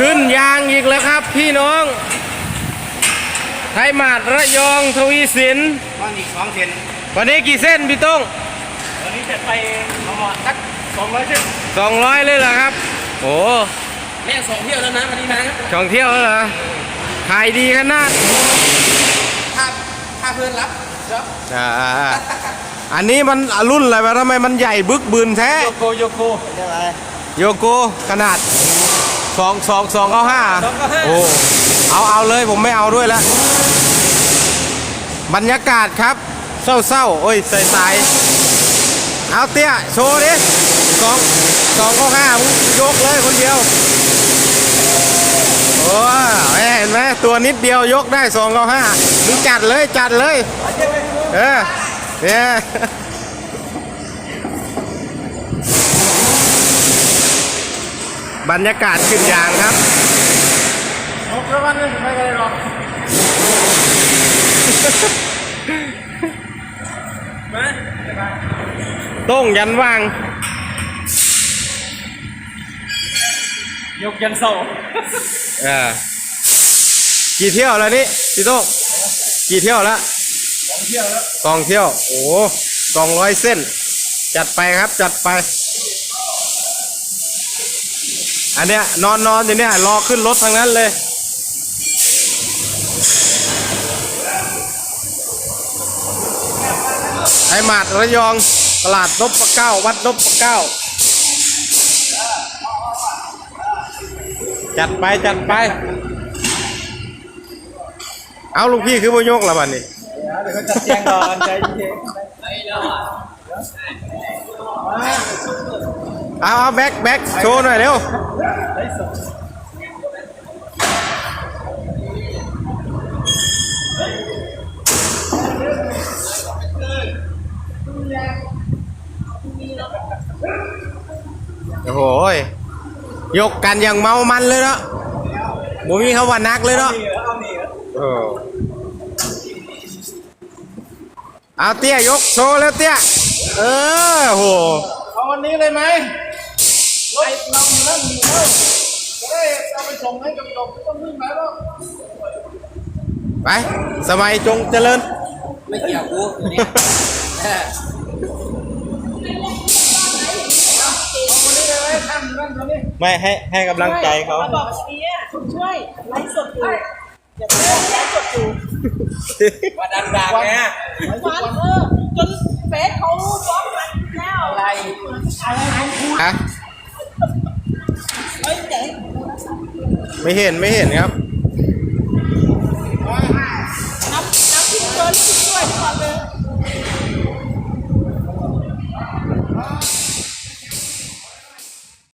ขึ้นยางอีกแล้วครับพี่น้อง ไทยมาดระยองทวีสินก้อนอีกสองเซนวันนี้กี่เส้นพี่ต้องวันนี้จะไปประมาณสักสองร้อยเส้นสองร้อยเลยเหรอครับ โอ้แม่สองเที่ยวแล้วนะวันนี้นะช่องเที่ยวแล้วเหรอขายดีขนาดถ้าถ้าเพื่อนรับครับอ่าอันนี้มันรุ่นอะไรวะทำไมมันใหญ่บึกบืนแท้โยโกโยโกใช่ไหมโยโกขนาด สองสองสองเก้าห้า295โอ้เอาเอาเลยผมไม่เอาด้วยแล้วบรรยากาศครับ เศร้าเศร้าๆโอ้ยใสใสๆเอาเตี้ยโชว์ดิสองสองเก้าห้ามึงยกเลยคนเดียวโอ้แม่เห็นไหมตัวนิดเดียวยกได้สองเก้าห้ามึงจัดเลยจัดเลย เออเนี่ย บรรยากาศขึ้นยางครับหกร้อยวันเลยไม่กันเลยหรอกมาโต้งยันว่าง ยกยันโซ่เออกี่เที่ยวแล้วนี่พี่โต้งกี่เที่ยวแล้วสองเที่ยวแล้วสองเที่ยว โอ้สองร้อยเส้น จัดไปครับจัดไป อันเนี้ยนอนนอนอยู่เนี่ยรอขึ้นรถทางนั้นเลย ไอหมาดระยองตลาดนพเก้า วัดนพเก้า จัดไปจัดไป เอาลูกพี่คือบ่ยกละบัดนี้เดี๋ยวเขาจัดแจงก่อนใจเย็น เอาเอาแบ็คแบ็คโชว์หน่อยเร็วโอ้โหยกกันอย่างเมามันเลยเนาะบ่มีคำว่านักเลยเนาะเออเออเอาเตี้ยยกโชว์แล้วเตี้ย เออโหเอาวันนี้เลยไหม รถเราอยู่นั่นอยู่แล้วจะได้เอาไปส่งให้กับจบไม่ต้องวิ่งไปแล้ว ไป สมัยจงเจริญ ไม่เกี่ยวกูเนี่ยเออเอาวันนี้เลยไหมท่านนั่นตอนนี้ไม่ให้ให้กำลังใจเขา มาบอกเนี้ยช่วยไลฟ์สดอยู่อย่าเพิ่งไลฟ์สดอยู่ว่าดังๆเนี่ยวันเออจนเฟซเขาบล็อกมันแล้วอะไรอะไรของคุณฮะ เฮ้ยเจ๊ ไม่เห็นไม่เห็นครับน้ำน้ำพริกเกินพริกด้วยทุกคนเลย